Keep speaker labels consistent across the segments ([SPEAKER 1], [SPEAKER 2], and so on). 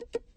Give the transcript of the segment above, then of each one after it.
[SPEAKER 1] you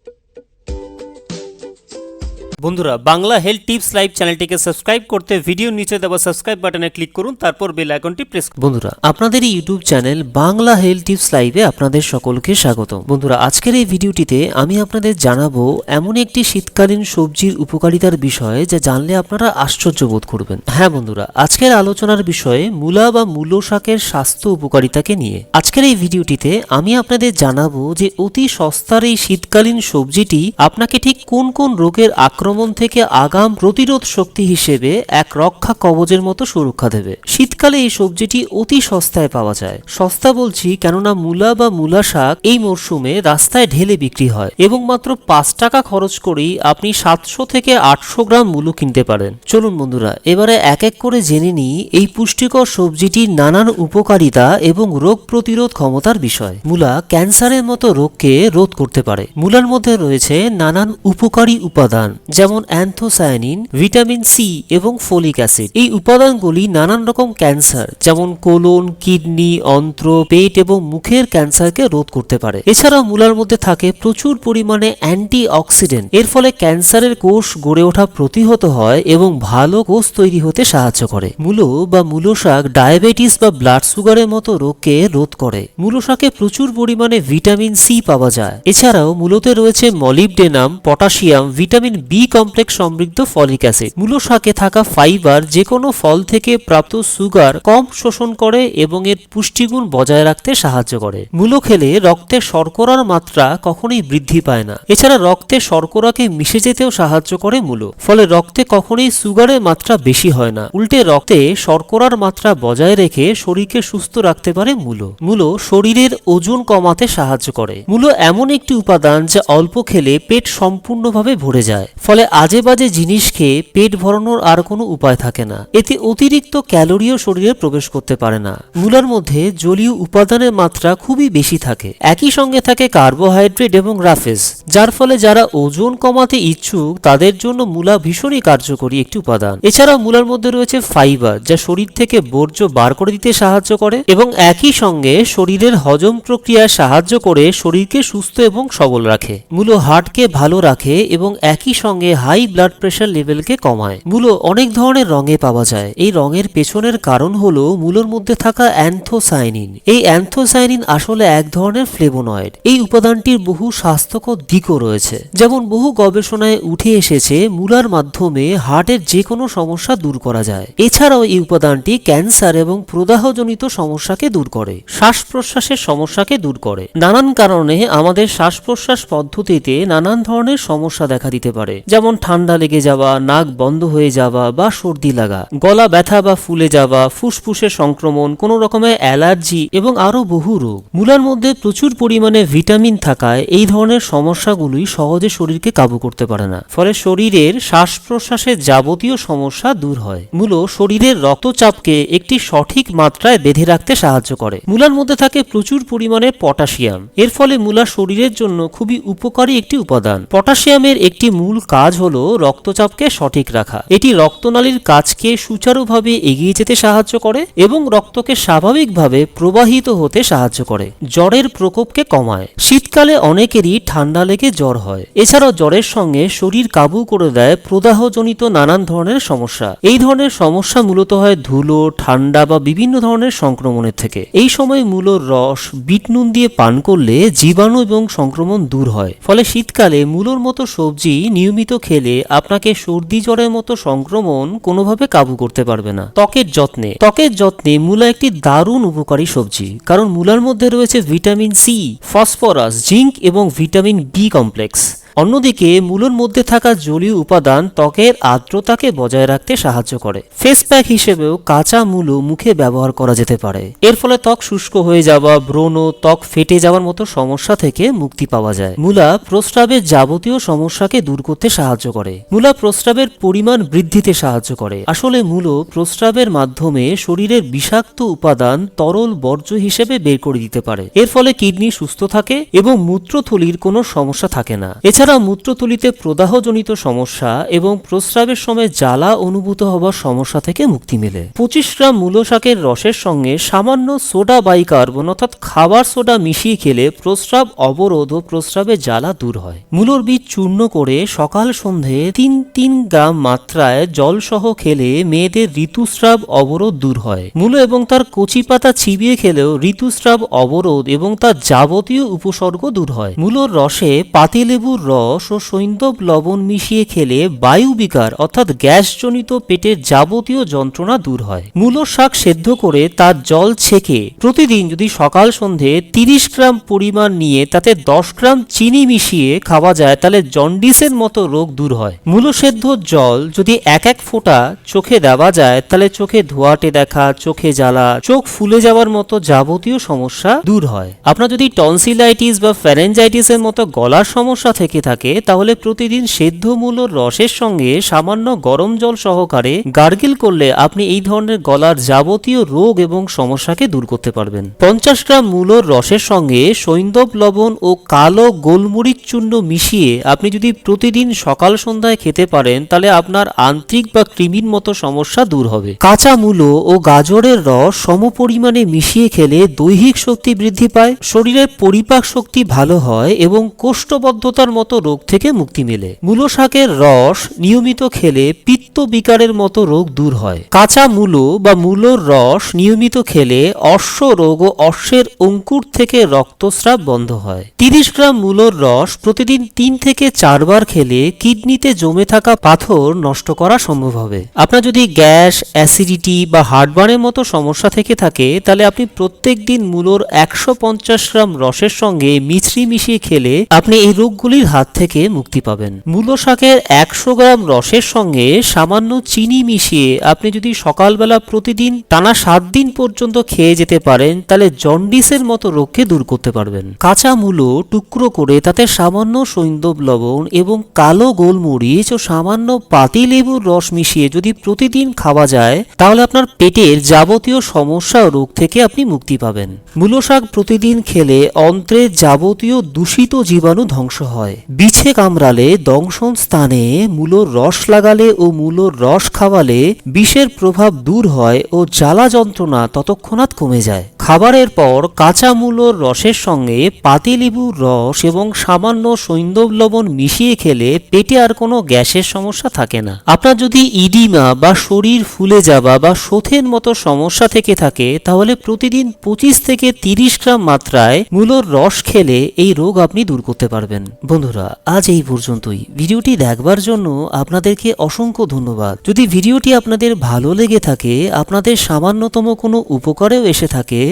[SPEAKER 1] বন্ধুরা, Bangla health tips live চ্যানেলটিকে subscribe করতে ভিডিও নিচে দেওয়া সাবস্ক্রাইব বাটনে ক্লিক করুন, তারপর বেল আইকনটি প্রেস বন্ধুরা, আপনাদের YouTube channel Bangla health tips লাইভে আপনাদের সকলকে স্বাগত বন্ধুরা, আজকের এই ভিডিওটিতে আমি আপনাদের জানাব এমন একটি শীতকালীন সবজির উপকারিতার বিষয়ে যা জানলে আপনারা আশ্চর্য বোধ করবেন। হ্যাঁ বন্ধুরা, আজকের আলোচনার বিষয়ে মূলা বা মূলো শাকের স্বাস্থ্য উপকারিতাকে নিয়ে। আজকের এই ভিডিওটিতে আমি আপনাদের জানাব যে অতি সস্তার এই শীতকালীন সবজিটি আপনাকে ঠিক কোন কোন রোগের আক্রমণ থেকে আগাম প্রতিরোধ শক্তি হিসেবে এক রক্ষা কবচের মতো সুরক্ষা দেবে। শীতকালে এই সবজিটি অতি সস্তায় পাওয়া যায়। সস্তা বলছি কেননা মূলা বা মূলা শাক এই মরশুমে রাস্তায় ঢেলে বিক্রি হয় এবং মাত্র পাঁচ টাকা খরচ করেই আপনি সাতশো থেকে আটশো গ্রাম মূলো কিনতে পারেন। চলুন বন্ধুরা, এবারে এক এক করে জেনে নিই এই পুষ্টিকর সবজিটির নানান উপকারিতা এবং রোগ প্রতিরোধ ক্ষমতার বিষয়। মূলা ক্যান্সারের মতো রোগকে রোধ করতে পারে। মূলার মধ্যে রয়েছে নানান উপকারী উপাদান যেমন অ্যান্থোসায়ানিন, ভিটামিন সি এবং ফোলিক অ্যাসিড। এই উপাদানগুলি নানান রকম ক্যান্সার, যেমন কোলন, কিডনি, অন্ত্র, পেট এবং মুখের ক্যান্সারকে রোধ করতে পারে। এছাড়াও মূলার মধ্যে থাকে প্রচুর পরিমাণে অ্যান্টি অক্সিডেন্ট এর ফলে ক্যান্সারের কোষ গড়ে ওঠা প্রতিহত হয় এবং ভালো কোষ তৈরি হতে সাহায্য করে। মূলো বা মূলো শাক ডায়াবেটিস বা ব্লাড সুগারের মতো রোগকে রোধ করে। মূলো শাকে প্রচুর পরিমাণে ভিটামিন সি পাওয়া যায়। এছাড়াও মূলোতে রয়েছে molybdenum, potassium, vitamin B complex সমৃদ্ধ ফলিক অ্যাসিড। মূলো শাকে থাকা ফাইবার যে কোনো ফল থেকে প্রাপ্ত সুগার কম শোষণ করে এবং এর পুষ্টিগুণ বজায় রাখতে সাহায্য করে। মূলো খেলে রক্তে শর্করার মাত্রা কখনোই বৃদ্ধি পায় না। এছাড়া রক্তে শর্করাকে মিশে যেতেও সাহায্য করে মূলো। ফলে রক্তে কখনোই সুগারের মাত্রা বেশি হয় না। উল্টে রক্তে শর্করার মাত্রা বজায় রেখে শরীরকে সুস্থ রাখতে পারে মূল। মূল শরীরের ওজন কমাতে সাহায্য করে। মূল এমন একটি উপাদান যা অল্প খেলে পেট সম্পূর্ণভাবে ভরে যায়। ফলে আজে বাজে জিনিস খেয়ে পেট ভরানোর আর কোনো উপায় থাকে না। এতে অতিরিক্ত ক্যালোরিও শরীরে প্রবেশ করতে পারে না। মূলার মধ্যে জলীয় উপাদানের মাত্রা খুবই বেশি থাকে। একই সঙ্গে থাকে কার্বোহাইড্রেট এবং রাফেজ যার ফলে যারা ওজন কমাতে ইচ্ছুক, তাদের জন্য মূলা ভীষণই কার্যকরী একটি উপাদান। এছাড়াও মূলার মধ্যে রয়েছে ফাইবার, যা শরীর থেকে বর্জ্য বার করে দিতে সাহায্য করে এবং একই সঙ্গে শরীরের হজম প্রক্রিয়ায় সাহায্য করে শরীরকে সুস্থ এবং সবল রাখে। মূলো হার্টকে ভালো রাখে এবং একই সঙ্গে হাই ব্লাড প্রেশার লেভেলকে কমায়। মূলো অনেক ধরনের রঙে পাওয়া যায়। এই রঙের পেছনের কারণ হলো মূলোর মধ্যে থাকা অ্যান্থোসাইনিন। এই অ্যান্থোসাইনিন আসলে এক ধরনের ফ্লেভোনয়েড। এই উপাদানটির বহু স্বাস্থ্যকর দিকও রয়েছে। যেমন বহু গবেষণায় উঠে এসেছে, মূলার মাধ্যমে হার্টের যে কোনো সমস্যা দূর করা যায়। এছাড়াও এই উপাদানটি ক্যান্সার এবং প্রদাহজনিত সমস্যাকে দূর করে শ্বাস প্রশ্বাসের সমস্যাকে দূর করে। নানান কারণে আমাদের শ্বাস প্রশ্বাস পদ্ধতিতে নানান ধরনের সমস্যা দেখা দিতে পারে। যেমন ঠান্ডা লেগে যাওয়া, নাক বন্ধ হয়ে যাওয়া বা সর্দি লাগা, গলা ব্যথা বা ফুলে যাওয়া, ফুসফুসের সংক্রমণ, কোনো রকমের অ্যালার্জি এবং আরও বহু রোগ। মূলার মধ্যে প্রচুর পরিমাণে ভিটামিন থাকায় এই ধরনের সমস্যাগুলি সহজে শরীরকে কাবু করতে পারে না। ফলে শরীরের শ্বাস প্রশ্বাসের যাবতীয় সমস্যা দূর হয়। মূল শরীরের রক্তচাপকে একটি সঠিক মাত্রায় বেঁধে রাখতে সাহায্য করে। মূলার মধ্যে থাকে প্রচুর পরিমাণে পটাশিয়াম। এর ফলে মূলা শরীরের জন্য খুবই উপকারী একটি উপাদান। পটাশিয়ামের একটি মূল কাজ হলো রক্তচাপকে সঠিক রাখা। এটি রক্তনালীর কাজকে সুচারুভাবে এগিয়ে যেতে সাহায্য করে এবং রক্তকে স্বাভাবিকভাবে প্রবাহিত হতে সাহায্য করে। জ্বরের প্রকোপকে কমায়। শীতকালে অনেকেরই ঠান্ডা লেগে জ্বর হয়। এছাড়াও জ্বরের সঙ্গে শরীর কাবু করে দেয় প্রদাহজনিত নানান ধরনের সমস্যা। এই ধরনের সমস্যা মূলত হয় ধুলো, ঠান্ডা বা বিভিন্ন ধরনের সংক্রমণের থেকে। এই সময় মূলোর রস, বিট নুন দিয়ে পান করলে জীবাণু এবং সংক্রমণ দূর হয়। ফলে শীতকালে মূলোর মতো সবজি নিয়মিত খেলে আপনাকে সর্দি জ্বরের মতো সংক্রমণ কোনোভাবে কাবু করতে পারবে না। ত্বকের যত্নে। ত্বকের যত্নে মূলা একটি দারুণ উপকারী সবজি, কারণ মূলার মধ্যে রয়েছে ভিটামিন সি, ফসফরাস, জিঙ্ক এবং ভিটামিন বি কমপ্লেক্স। অন্যদিকে মূলোর মধ্যে থাকা জলীয় উপাদান ত্বকের আর্দ্রতাকে বজায় রাখতে সাহায্য করে। ফেস প্যাক হিসেবেও কাঁচা মূলো মুখে ব্যবহার করা যেতে পারে। এর ফলে ত্বক শুষ্ক হয়ে যাওয়া, ব্রণ, ত্বক ফেটে যাওয়ার মতো সমস্যা থেকে মুক্তি পাওয়া যায়। মূলা প্রস্রাবের যাবতীয় সমস্যাকে দূর করতে সাহায্য করে। মূলা প্রস্রাবের পরিমাণ বৃদ্ধিতে সাহায্য করে। আসলে মূলো প্রস্রাবের মাধ্যমে শরীরের বিষাক্ত উপাদান তরল বর্জ্য হিসেবে বের করে দিতে পারে। এর ফলে কিডনি সুস্থ থাকে এবং মূত্রথলির কোনো সমস্যা থাকে না। এছাড়া এছাড়া মূত্রথলিতে প্রদাহজনিত সমস্যা এবং প্রস্রাবের সময় জ্বালা অনুভূত হওয়ার সমস্যা থেকে মুক্তি মেলে। পঁচিশ গ্রাম মূলো শাকের রসের সঙ্গে সামান্য সোডা বাইকার্বন অর্থাৎ খাবার সোডা মিশিয়ে খেলে প্রস্রাব অবরোধ ও প্রস্রাবে জ্বালা দূর হয়। মূলোর বীজ চূর্ণ করে সকাল সন্ধে তিন তিন গ্রাম মাত্রায় জলসহ খেলে মেয়েদের ঋতুস্রাব অবরোধ দূর হয়। মূল এবং তার কচি পাতা চিবিয়ে খেলেও ঋতুস্রাব অবরোধ এবং তার যাবতীয় উপসর্গ দূর হয়। মূলর রসে পাতিলেবুর রস ও সৈন্দব লবণ মিশিয়ে খেলে বায়ু বিকার, অর্থাৎ গ্যাসজনিত পেটের যাবতীয় যন্ত্রণা দূর হয়। মূলো শাক সেদ্ধ করে তার জল ছেঁকে প্রতিদিন যদি সকাল সন্ধে তিরিশ গ্রাম পরিমাণ নিয়ে তাতে দশ গ্রাম চিনি মিশিয়ে খাওয়া যায়, তাহলে জন্ডিসের মতো রোগ দূর হয়। মূলো সেদ্ধ জল যদি এক এক ফোঁটা চোখে দেওয়া যায়, তাহলে চোখে ধোয়াটে দেখা, চোখে জ্বালা, চোখ ফুলে যাওয়ার মতো যাবতীয় সমস্যা দূর হয়। আপনার যদি টনসিলাইটিস বা ফ্যারেঞ্জাইটিসের মতো গলার সমস্যা থেকে থাকে, তাহলে প্রতিদিন সেদ্ধ মূলোর রসের সঙ্গে সামান্য গরম জল সহকারে গার্গিল করলে আপনি এই ধরনের গলার যাবতীয় রোগ এবং সমস্যাকে দূর করতে পারবেন। পঞ্চাশ গ্রাম মূলোর রসের সঙ্গে সৈন্দব লবণ ও কালো গোলমরিচ চূর্ণ মিশিয়ে আপনি যদি প্রতিদিন সকাল সন্ধ্যায় খেতে পারেন, তাহলে আপনার আন্ত্রিক বা কৃমির মতো সমস্যা দূর হবে। কাঁচা মূলো ও গাজরের রস সমপরিমাণে মিশিয়ে খেলে দৈহিক শক্তি বৃদ্ধি পায়, শরীরের পরিপাক শক্তি ভালো হয় এবং কোষ্ঠবদ্ধতার মতো রোগ থেকে মুক্তি মেলে। মূলো শাকের রস নিয়মিত খেলে পিত্ত বিকারের মতো রোগ দূর হয়। কাঁচা মূলো বা মূলোর রস নিয়মিত খেলে অশ্ব রোগ ও অশ্বের অঙ্কুর থেকে রক্তস্রাব বন্ধ হয়। তিরিশ গ্রাম মূলোর রস প্রতিদিন তিন থেকে চারবার খেলে কিডনিতে জমে থাকা পাথর নষ্ট করা সম্ভব হবে। আপনার যদি গ্যাস, অ্যাসিডিটি বা হার্টবার্নের মতো সমস্যা থেকে থাকে, তাহলে আপনি প্রত্যেক দিন মূলোর একশো পঞ্চাশ গ্রাম রসের সঙ্গে মিছরি মিশিয়ে খেলে আপনি এই রোগগুলির হাত থেকে মুক্তি পাবেন। মূলো শাকের একশো গ্রাম রসের সঙ্গে সামান্য চিনি মিশিয়ে আপনি যদি সকালবেলা প্রতিদিন টানা সাত দিন পর্যন্ত খেয়ে যেতে পারেন, তাহলে জন্ডিসের মতো রোগকে দূর করতে পারবেন। কাঁচা মূলো টুকরো করে তাতে সামান্য সৈন্দব লবণ এবং কালো গোলমরিচ ও সামান্য পাতিলেবুর রস মিশিয়ে যদি প্রতিদিন খাওয়া যায়, তাহলে আপনার পেটের যাবতীয় সমস্যা ও রোগ থেকে আপনি মুক্তি পাবেন। মূলো শাক প্রতিদিন খেলে অন্ত্রের যাবতীয় দূষিত জীবাণু ধ্বংস হয়। বিছে কামড়ালে দংশন স্থানে, মূলোর রস লাগালে ও মূলোর রস খাওয়ালে বিষের প্রভাব দূর হয় ও জ্বালা যন্ত্রণা ততক্ষণাৎ কমে যায়। খাবারের পর কাঁচা মূলোর রসের সঙ্গে পাতিলেবুর রস এবং সামান্য সৈন্দব লবণ মিশিয়ে খেলে পেটে আর কোনো গ্যাসের সমস্যা থাকে না। আপনার যদি ইডিমা বা শরীর ফুলে যাওয়া বা শোথের মতো সমস্যা থেকে থাকে, তাহলে প্রতিদিন পঁচিশ থেকে তিরিশ গ্রাম মাত্রায় মূলোর রস খেলে এই রোগ আপনি দূর করতে পারবেন। বন্ধুরা, আজ এই পর্যন্তই। ভিডিওটি দেখবার জন্য আপনাদেরকে অসংখ্য ধন্যবাদ। যদি ভিডিওটি আপনাদের ভালো লেগে থাকে, আপনাদের সামান্যতম কোনো উপকারেও এসে থাকে